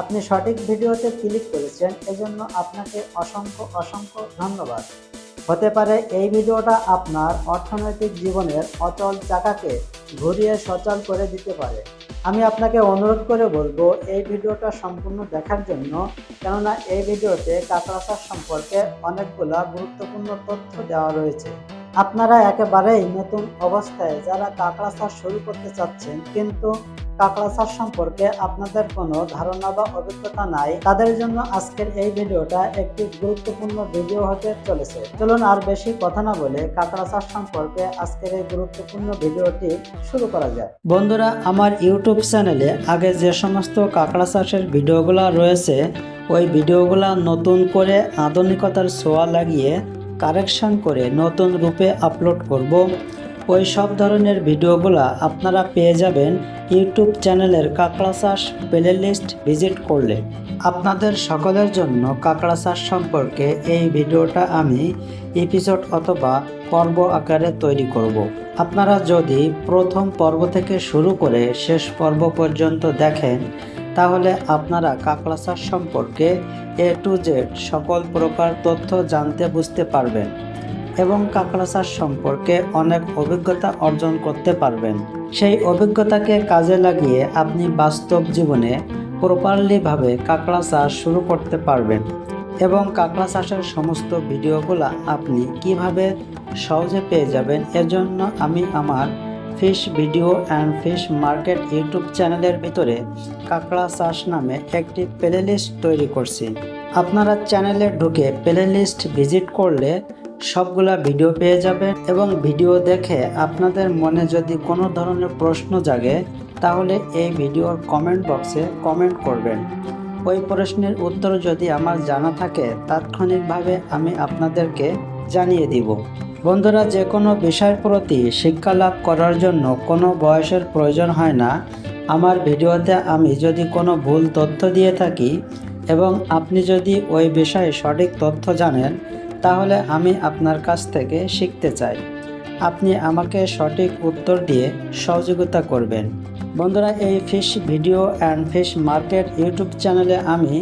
আপনি সঠিক ভিডিওতে ক্লিক করেছেন, এজন্য আপনাকে অসংখ্য অসংখ্য ধন্যবাদ। হতে পারে এই ভিডিওটা আপনার অর্থনৈতিক জীবনের অচল চাকাকে ঘুরিয়ে সচল করে দিতে পারে। আমি আপনাকে অনুরোধ করে বলব, এই ভিডিওটা সম্পূর্ণ দেখার জন্য, কেননা এই ভিডিওতে চাষ সম্পর্কে অনেকগুলা গুরুত্বপূর্ণ তথ্য দেওয়া রয়েছে। আপনারা একেবারেই নতুন অবস্থায় যারা কাঁকড়া শুরু করতে চাচ্ছেন, কিন্তু কাঁকড়া চাষ সম্পর্কে আপনাদের কোনো ধারণা বা অভিজ্ঞতা নাই, তাদের জন্য আজকের এই ভিডিওটা একটি গুরুত্বপূর্ণ ভিডিও হতে চলেছে। চলুন আর বেশি কথা না বলে কাঁকড়া চাষ সম্পর্কে আজকের এই গুরুত্বপূর্ণ ভিডিওটি শুরু করা যায় বন্ধুরা, আমার ইউটিউব চ্যানেলে আগে যে সমস্ত কাঁকড়া চাষের ভিডিওগুলো রয়েছে, ওই ভিডিওগুলো নতুন করে আধুনিকতার ছোঁয়া লাগিয়ে কারেকশন করে নতুন রূপে আপলোড করব। ওই সব ধরনের ভিডিওগুলো আপনারা পেয়ে যাবেন ইউটিউব চ্যানেলের কাঁকড়া চাষ প্লে লিস্ট ভিজিট করলে আপনাদের সকলের জন্য কাঁকড়া চাষ সম্পর্কে এই ভিডিওটা আমি এপিসোড অথবা পর্ব আকারে তৈরি করব। আপনারা যদি প্রথম পর্ব থেকে শুরু করে শেষ পর্ব পর্যন্ত দেখেন, তাহলে আপনারা কাঁকড়া চাষ সম্পর্কে এ টু জেড সকল প্রকার তথ্য জানতে বুঝতে পারবেন এবং কাঁকড়া চাষ সম্পর্কে অনেক অভিজ্ঞতা অর্জন করতে পারবেন। সেই অভিজ্ঞতাকে কাজে লাগিয়ে আপনি বাস্তব জীবনে প্রপারলিভাবে কাঁকড়া চাষ শুরু করতে পারবেন এবং কাঁকড়া চাষের সমস্ত ভিডিওগুলো আপনি কীভাবে সহজে পেয়ে যাবেন এজন্য আমি আমার fish video and fish market YouTube চ্যানেলের ভিতরে কাঁকড়া চাষ নামে একটি প্লেলিস্ট তৈরি করছি। আপনারা চ্যানেলে ঢুকে প্লেলিস্ট ভিজিট করলে সবগুলা ভিডিও পেয়ে যাবেন এবং ভিডিও দেখে আপনাদের মনে যদি কোনো ধরনের প্রশ্ন জাগে, তাহলে এই ভিডিওর কমেন্ট বক্সে কমেন্ট করবেন। ওই প্রশ্নের উত্তর যদি আমার জানা থাকে, তাৎক্ষণিকভাবে আমি আপনাদেরকে জানিয়ে দিব। বন্ধুরা যে কোনো বিষয়ের প্রতি শিক্ষা লাভ করার জন্য কোনো বয়সের প্রয়োজন হয় না। আমার ভিডিওতে আমি যদি কোনো ভুল তথ্য দিয়ে থাকি এবং আপনি যদি ওই বিষয়ে সঠিক তথ্য জানেন তাহলে আমি আপনার কাছ থেকে শিখতে চাই। আপনি আমাকে সঠিক উত্তর দিয়ে সহযোগিতা করবেন। বন্ধুরা, এই fish video and fish market YouTube চ্যানেলে আমি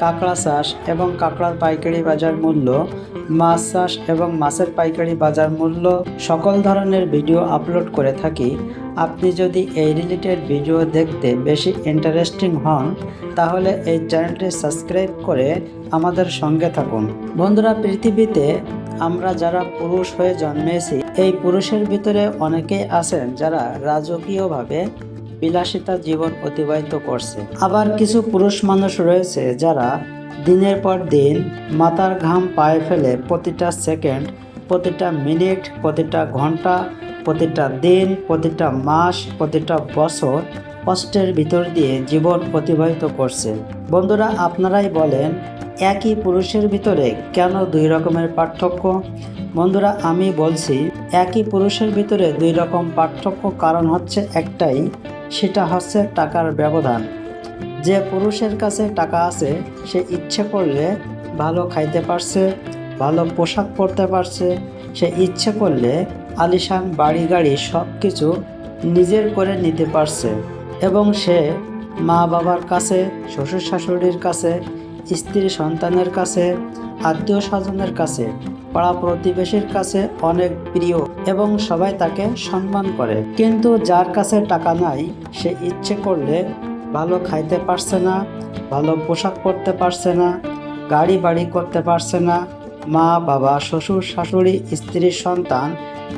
কাঁকড়া চাষ এবং কাঁকড়ার পাইকারি বাজার মূল্য, মাছ চাষ এবং মাছের পাইকারি বাজার মূল্য সকল ধরনের ভিডিও আপলোড করে থাকি। আপনি যদি এই রিলেটেড ভিডিও দেখতে বেশি ইন্টারেস্টিং হন, তাহলে এই চ্যানেলটি সাবস্ক্রাইব করে আমাদের সঙ্গে থাকুন। বন্ধুরা, পৃথিবীতে আমরা যারা পুরুষ হয়ে জন্মেছি, এই পুরুষের ভিতরে অনেকেই আছেন যারা রাজকীয়ভাবে বিলাসিতা জীবন অতিবাহিত করছে। আবার কিছু পুরুষ মানুষ রয়েছে যারা দিনের পর দিন মাথার ঘাম পায়ে ফেলে প্রতিটা সেকেন্ড, প্রতিটা মিনিট, প্রতিটা ঘণ্টা, প্রতিটা দিন, প্রতিটা মাস, প্রতিটা বছর কষ্টের ভিতর দিয়ে জীবন অতিবাহিত করছে। বন্ধুরা, আপনারাই বলেন, একই পুরুষের ভিতরে কেন দুই রকমের পার্থক্য? বন্ধুরা, আমি বলছি, একই পুরুষের ভিতরে দুই রকম পার্থক্য কারণ হচ্ছে একটাই সেটা হচ্ছে টাকার ব্যবধান। যে পুরুষের কাছে টাকা আছে, সে ইচ্ছে করলে ভালো খাইতে পারছে, ভালো পোশাক পরতে পারছে। সে ইচ্ছে করলে আলিশান, বাড়ি গাড়ি সব কিছু নিজের করে নিতে পারছে। এবং সে মা বাবার কাছে শ্বশুর শাশুড়ির কাছে স্ত্রী সন্তানের কাছে আত্মীয় স্বজনের কাছে, পাড়া প্রতিবেশীর কাছে অনেক প্রিয় এবং সবাই তাকে সম্মান করে। কিন্তু যার কাছে টাকা নাই, সে ইচ্ছে করলে ভালো খাইতে পারছে না, ভালো পোশাক পরতে পারছে না, গাড়ি বাড়ি করতে পারছে না। মা, বাবা, শ্বশুর, শাশুড়ি, স্ত্রী, সন্তান,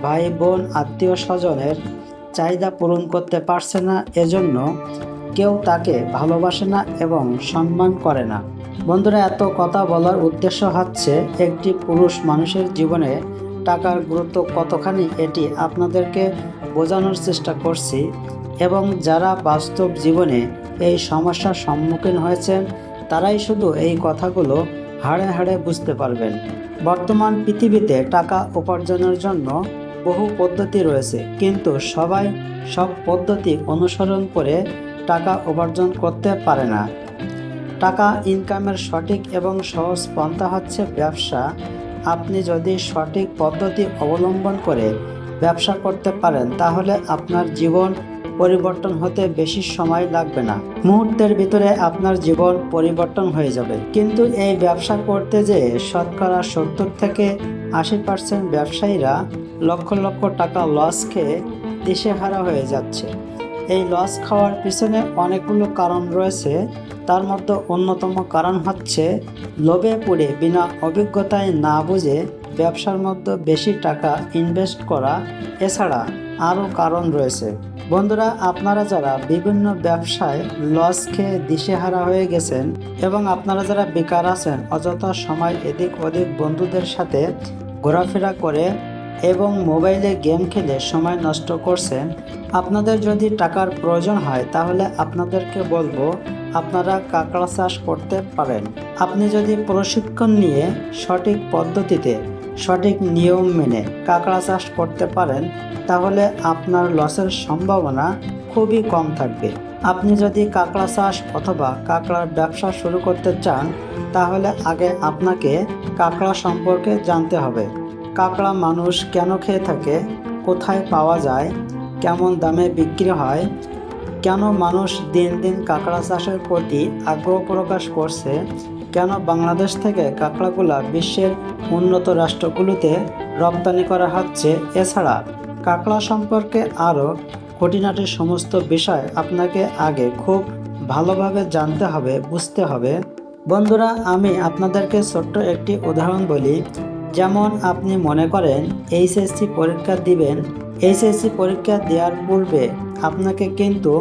ভাই, বোন আত্মীয় স্বজনের চাহিদা পূরণ করতে পারছে না, এজন্য কেউ তাকে ভালোবাসে না এবং সম্মান করে না। বন্ধুরা, এত কথা বলার উদ্দেশ্য হচ্ছে একটি পুরুষ মানুষের জীবনে টাকার গুরুত্ব কতখানি এটি আপনাদেরকে বোঝানোর চেষ্টা করছি এবং যারা বাস্তব জীবনে এই সমস্যার সম্মুখীন হয়েছেন, তারাই শুধু এই কথাগুলো হাড়ে হাড়ে বুঝতে পারবেন। বর্তমান পৃথিবীতে টাকা উপার্জনের জন্য বহু পদ্ধতি রয়েছে, কিন্তু সবাই সব পদ্ধতি অনুসরণ করে টাকা উপার্জন করতে পারে না। টাকা ইনকামের সঠিক এবং সহজ পন্থা হচ্ছে ব্যবসা। আপনি যদি সঠিক পদ্ধতি অবলম্বন করে ব্যবসা করতে পারেন, তাহলে আপনার জীবন পরিবর্তন হতে বেশি সময় লাগবে না। মুহূর্তের ভিতরে আপনার জীবন পরিবর্তন হয়ে যাবে। কিন্তু এই ব্যবসা করতে যে শতকরা সত্তর থেকে আশি পার্সেন্ট ব্যবসায়ীরা লক্ষ লক্ষ টাকা লস খেয়ে দিশেহারা হয়ে যাচ্ছে। এই লস খাওয়ার পিছনে অনেকগুলো কারণ রয়েছে। তার মধ্যে অন্যতম কারণ হচ্ছে লোভে পড়ে বিনা অভিজ্ঞতায় না বুঝে ব্যবসার মধ্যে বেশি টাকা ইনভেস্ট করা। এছাড়া আরও কারণ রয়েছে। বন্ধুরা, আপনারা যারা বিভিন্ন ব্যবসায় লস খেয়ে দিশেহারা হয়ে গেছেন এবং আপনারা যারা বেকার আছেন, অযথা সময় এদিক ওদিক বন্ধুদের সাথে ঘোরাফেরা করে এবং মোবাইলে গেম খেলে সময় নষ্ট করছেন, আপনাদের যদি টাকার প্রয়োজন হয়, তাহলে আপনাদেরকে বলব আপনারা কাঁকড়া চাষ করতে পারেন। আপনি যদি প্রশিক্ষণ নিয়ে সঠিক পদ্ধতিতে সঠিক নিয়ম মেনে কাঁকড়া চাষ করতে পারেন, তাহলে আপনার লসের সম্ভাবনা খুবই কম থাকবে। আপনি যদি কাঁকড়া চাষ অথবা কাঁকড়ার ব্যবসা শুরু করতে চান, তাহলে আগে আপনাকে কাঁকড়া সম্পর্কে জানতে হবে। কাঁকড়া মানুষ কেন খেয়ে থাকে, কোথায় পাওয়া যায়, কেমন দামে বিক্রি হয় কেন মানুষ দিন দিন কাঁকড়া চাষের প্রতি আগ্রহ প্রকাশ করছে? কেন বাংলাদেশ থেকে কাঁকড়াগুলা বিশ্বের উন্নত রাষ্ট্রগুলোতে রপ্তানি করা হচ্ছে? এছাড়া কাঁকড়া সম্পর্কে আরও খুঁটিনাটি সমস্ত বিষয় আপনাকে আগে খুব ভালোভাবে জানতে হবে, বুঝতে হবে। বন্ধুরা, আমি আপনাদেরকে ছোট্ট একটি উদাহরণ বলি। যেমন আপনি মনে করেন, এইচএসসি পরীক্ষা দিবেন এইচএসসি পরীক্ষা দেওয়ার পূর্বে আপনাকে কিন্তু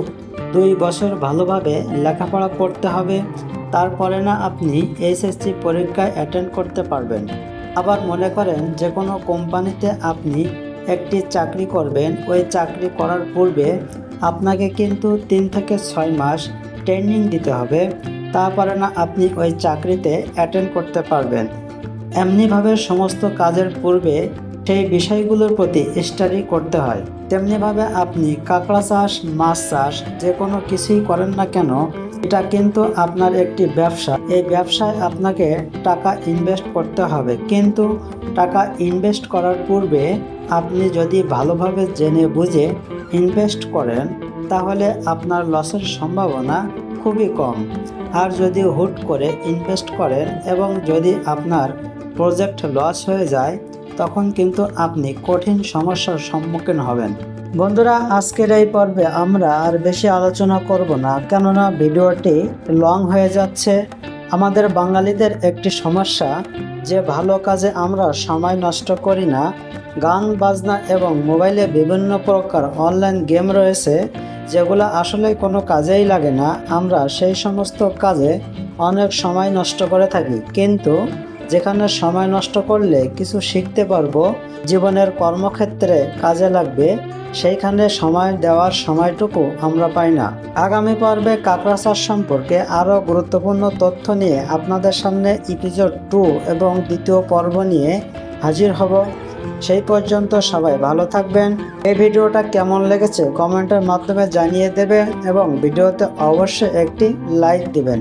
দুই বছর ভালোভাবে লেখাপড়া করতে হবে। তারপরে না আপনি এইচএসসি পরীক্ষা অ্যাটেন্ড করতে পারবেন। আবার মনে করেন যে কোনো কোম্পানিতে আপনি একটি চাকরি করবেন, ওই চাকরি করার পূর্বে আপনাকে কিন্তু তিন থেকে ছয় মাস ট্রেনিং দিতে হবে। তারপরে না আপনি ওই চাকরিতে অ্যাটেন্ড করতে পারবেন। এমনিভাবে সমস্ত কাজের পূর্বে সেই বিষয়গুলোর প্রতি স্টাডি করতে হয়। তেমনিভাবে আপনি কাঁকড়া চাষ, মাছ চাষ যে কোনো কিছুই করেন না কেন, এটা কিন্তু আপনার একটি ব্যবসা। এই ব্যবসায় আপনাকে টাকা ইনভেস্ট করতে হবে। কিন্তু টাকা ইনভেস্ট করার পূর্বে আপনি যদি ভালোভাবে জেনে বুঝে ইনভেস্ট করেন, তাহলে আপনার লসের সম্ভাবনা খুবই কম। আর যদি হুট করে ইনভেস্ট করেন এবং যদি আপনার প্রজেক্ট লস হয়ে যায় তখন কিন্তু আপনি কঠিন সমস্যার সম্মুখীন হবেন। বন্ধুরা, আজকের এই পর্বে আমরা আর বেশি আলোচনা করব না, কেননা ভিডিওটি লং হয়ে যাচ্ছে। আমাদের বাঙালিদের একটি সমস্যা, যে ভালো কাজে আমরা সময় নষ্ট করি না। গান, বাজনা এবং মোবাইলে বিভিন্ন প্রকার অনলাইন গেম রয়েছে, যেগুলো আসলে কোনো কাজেই লাগে না। আমরা সেই সমস্ত কাজে অনেক সময় নষ্ট করে থাকি। কিন্তু যেখানে সময় নষ্ট করলে কিছু শিখতে পারব, জীবনের কর্মক্ষেত্রে কাজে লাগবে, সেইখানে সময় দেওয়ার সময়টুকু আমরা পাই না। আগামী পর্বে কাঁকড়া চাষ সম্পর্কে আরও গুরুত্বপূর্ণ তথ্য নিয়ে আপনাদের সামনে এপিসোড টু এবং দ্বিতীয় পর্ব নিয়ে হাজির হব। সেই পর্যন্ত সবাই ভালো থাকবেন। এই ভিডিওটা কেমন লেগেছে কমেন্টের মাধ্যমে জানিয়ে দেবেন এবং ভিডিওতে অবশ্যই একটি লাইক দিবেন।